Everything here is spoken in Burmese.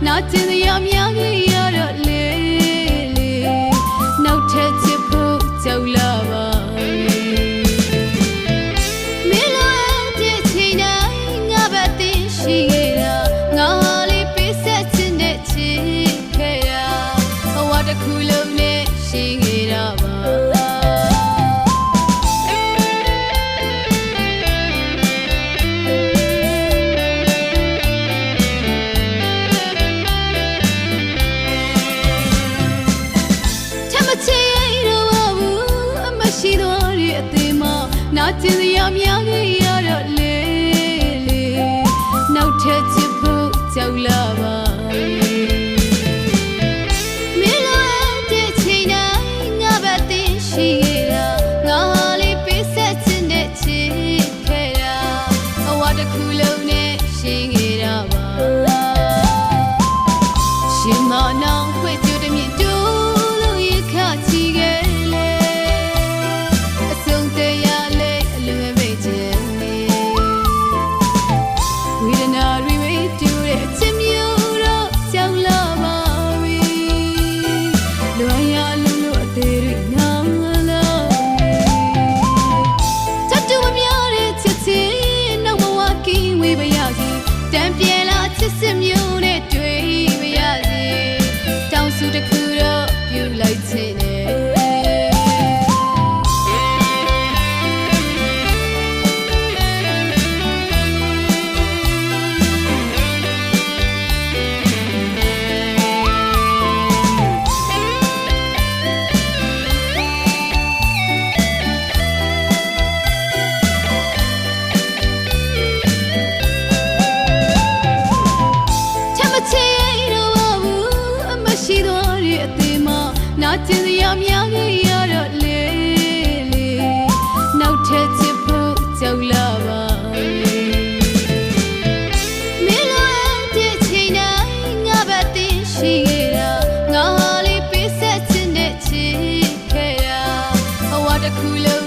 not to ချစ်စရာများကြီးရတော့လေလေနောက်ထပ်ချစ်ဖို့ကြောက်လာပါတစ်ခုလုံး le couleur.